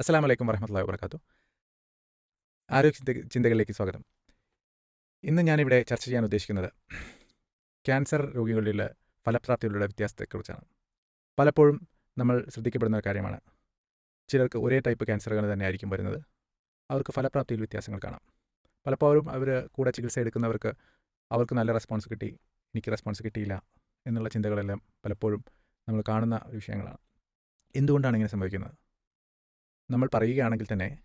അസ്സാം വലൈക്കും വറഹമത്തല്ലാ വാബർക്കാത്തു ആരോഗ്യ ചിന്ത ചിന്തകളിലേക്ക് സ്വാഗതം. ഇന്ന് ഞാനിവിടെ ചർച്ച ചെയ്യാൻ ഉദ്ദേശിക്കുന്നത് ക്യാൻസർ രോഗികളിലുള്ള ഫലപ്രാപ്തികളുടെ വ്യത്യാസത്തെക്കുറിച്ചാണ്. പലപ്പോഴും നമ്മൾ ശ്രദ്ധിക്കപ്പെടുന്ന ഒരു കാര്യമാണ്. ചിലർക്ക് ഒരേ ടൈപ്പ് ക്യാൻസറുകൾ തന്നെ ആയിരിക്കും വരുന്നത്. അവർക്ക് ഫലപ്രാപ്തിയിൽ വ്യത്യാസങ്ങൾ കാണാം. പലപ്പോഴും അവർ കൂടെ ചികിത്സ എടുക്കുന്നവർക്ക് അവർക്ക് നല്ല റെസ്പോൺസ് കിട്ടി എനിക്ക് റെസ്പോൺസ് കിട്ടിയില്ല എന്നുള്ള ചിന്തകളെല്ലാം പലപ്പോഴും നമ്മൾ കാണുന്ന വിഷയങ്ങളാണ്. എന്തുകൊണ്ടാണ് ഇങ്ങനെ സംഭവിക്കുന്നത്? നമ്മൾ പറയുകയാണെങ്കിൽ തന്നെ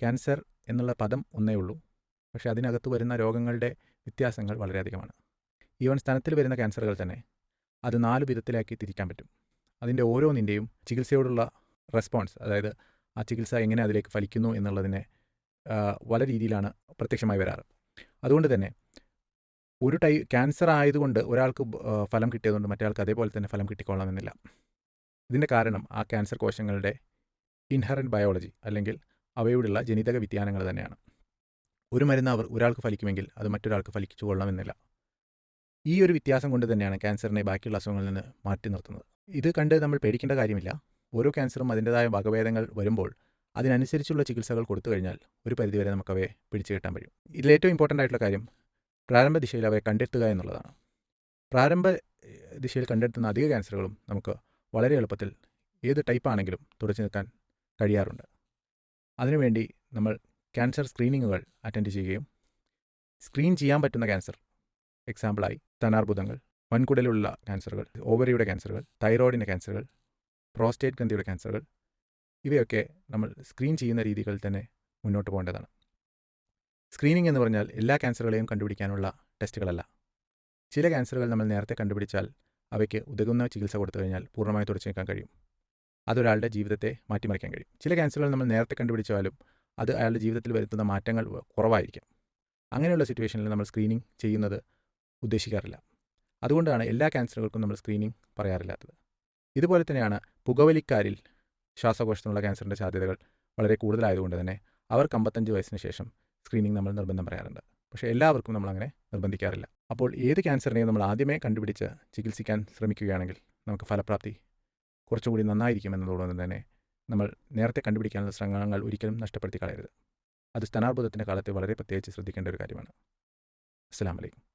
ക്യാൻസർ എന്നുള്ള പദം ഒന്നേ ഉള്ളൂ. പക്ഷേ അതിനകത്ത് വരുന്ന രോഗങ്ങളുടെ വ്യത്യാസങ്ങൾ വളരെയധികമാണ്. ഈവൻ സ്ഥലത്തിൽ വരുന്ന ക്യാൻസറുകൾ തന്നെ അത് നാല് വിധത്തിലാക്കി തിരിക്കാൻ പറ്റും. അതിന്റെ ഓരോന്നിന്റെയും ചികിത്സയോടുള്ള റെസ്പോൺസ് അതായത് ആ ചികിത്സ എങ്ങനെ അതിലേക്ക് ഫലിക്കുന്നു എന്നുള്ളതിനെ പല രീതിയിലാണ് പ്രത്യക്ഷമായി വരാറ്. അതുകൊണ്ട് തന്നെ ഒരു ടൈ ക്യാൻസർ ആയതുകൊണ്ട് ഒരാൾക്ക് ഫലം കിട്ടിയതുകൊണ്ട് മറ്റേ അതേപോലെ തന്നെ ഫലം കിട്ടിക്കൊള്ളണമെന്നില്ല. ഇതിന്റെ കാരണം ആ ക്യാൻസർ കോശങ്ങളുടെ ഇൻഹറന്റ് ബയോളജി അല്ലെങ്കിൽ അവയോടുള്ള ജനിതക വ്യതിയാനങ്ങൾ തന്നെയാണ്. ഒരു മരുന്ന് അവർ ഒരാൾക്ക് ഫലിക്കുമെങ്കിൽ അത് മറ്റൊരാൾക്ക് ഫലിച്ചു കൊള്ളണമെന്നില്ല. ഈ ഒരു വ്യത്യാസം കൊണ്ട് തന്നെയാണ് ക്യാൻസറിനെ ബാക്കിയുള്ള അസുഖങ്ങളിൽ നിന്ന് മാറ്റി നിർത്തുന്നത്. ഇത് കണ്ട് നമ്മൾ പേടിക്കേണ്ട കാര്യമില്ല. ഓരോ ക്യാൻസറും അതിന്റെതായ വകഭേദങ്ങൾ വരുമ്പോൾ അതിനനുസരിച്ചുള്ള ചികിത്സകൾ കൊടുത്തു കഴിഞ്ഞാൽ ഒരു പരിധിവരെ നമുക്കവയെ പിടിച്ചു കിട്ടാൻ കഴിയും. ഇതിലേറ്റവും ഇമ്പോർട്ടന്റ് ആയിട്ടുള്ള കാര്യം പ്രാരംഭ ദിശയിൽ അവയെ കണ്ടെത്തുക എന്നുള്ളതാണ്. പ്രാരംഭ ദിശയിൽ കണ്ടെത്തുന്ന അധിക ക്യാൻസറുകളും നമുക്ക് വളരെ എളുപ്പത്തിൽ ഏത് ടൈപ്പാണെങ്കിലും തുടച്ചു നിൽക്കാൻ കഴിയാറുണ്ട്. അതിനുവേണ്ടി നമ്മൾ ക്യാൻസർ സ്ക്രീനിങ്ങുകൾ അറ്റൻഡ് ചെയ്യുകയും സ്ക്രീൻ ചെയ്യാൻ പറ്റുന്ന ക്യാൻസർ എക്സാമ്പിളായി സ്ഥാനാർബുദങ്ങൾ വൻകുടലുള്ള ക്യാൻസറുകൾ ഓവറിയുടെ ക്യാൻസറുകൾ തൈറോയിഡിന്റെ ക്യാൻസറുകൾ പ്രോസ്റ്റേറ്റ് ഗ്രന്ഥിയുടെ ക്യാൻസറുകൾ ഇവയൊക്കെ നമ്മൾ സ്ക്രീൻ ചെയ്യുന്ന രീതികൾ തന്നെ മുന്നോട്ട് പോകേണ്ടതാണ്. സ്ക്രീനിങ് എന്ന് പറഞ്ഞാൽ എല്ലാ ക്യാൻസറുകളെയും കണ്ടുപിടിക്കാനുള്ള ടെസ്റ്റുകളല്ല. ചില ക്യാൻസറുകൾ നമ്മൾ നേരത്തെ കണ്ടുപിടിച്ചാൽ അവയ്ക്ക് ഉതകുന്ന ചികിത്സ കൊടുത്തു കഴിഞ്ഞാൽ പൂർണമായി തുടച്ചു നീക്കാൻ കഴിയും. അതൊരാളുടെ ജീവിതത്തെ മാറ്റിമറിക്കാൻ കഴിയും. ചില ക്യാൻസറുകൾ നമ്മൾ നേരത്തെ കണ്ടുപിടിച്ചാലും അത് അയാളുടെ ജീവിതത്തിൽ വരുത്തുന്ന മാറ്റങ്ങൾ കുറവായിരിക്കാം. അങ്ങനെയുള്ള സിറ്റുവേഷനിൽ നമ്മൾ സ്ക്രീനിങ് ചെയ്യുന്നത് ഉദ്ദേശിക്കാറില്ല. അതുകൊണ്ടാണ് എല്ലാ ക്യാൻസറുകൾക്കും നമ്മൾ സ്ക്രീനിങ് പറയാറില്ലാത്തത്. ഇതുപോലെ തന്നെയാണ് പുകവലിക്കാരിൽ ശ്വാസകോശത്തിനുള്ള ക്യാൻസറിന്റെ സാധ്യതകൾ വളരെ കൂടുതലായതുകൊണ്ട് തന്നെ അവർക്ക് അമ്പത്തഞ്ച് വയസ്സിന് ശേഷം സ്ക്രീനിങ് നമ്മൾ നിർബന്ധം പറയാറുണ്ട്. പക്ഷേ എല്ലാവർക്കും നമ്മൾ അങ്ങനെ നിർബന്ധിക്കാറില്ല. അപ്പോൾ ഏത് ക്യാൻസറിനെയും നമ്മൾ ആദ്യമേ കണ്ടുപിടിച്ച് ചികിത്സിക്കാൻ ശ്രമിക്കുകയാണെങ്കിൽ നമുക്ക് ഫലപ്രാപ്തി കുറച്ചുകൂടി നന്നായിരിക്കും എന്നതോടൊപ്പം തന്നെ നമ്മൾ നേരത്തെ കണ്ടുപിടിക്കാനുള്ള ശ്രമങ്ങൾ ഒരിക്കലും നഷ്ടപ്പെടുത്തി കളയരുത്. അത് സ്ഥാനാർബുദത്തിന്റെ കാലത്ത് വളരെ പ്രത്യേകിച്ച് ശ്രദ്ധിക്കേണ്ട ഒരു കാര്യമാണ്. അസ്സാം വലൈക്കും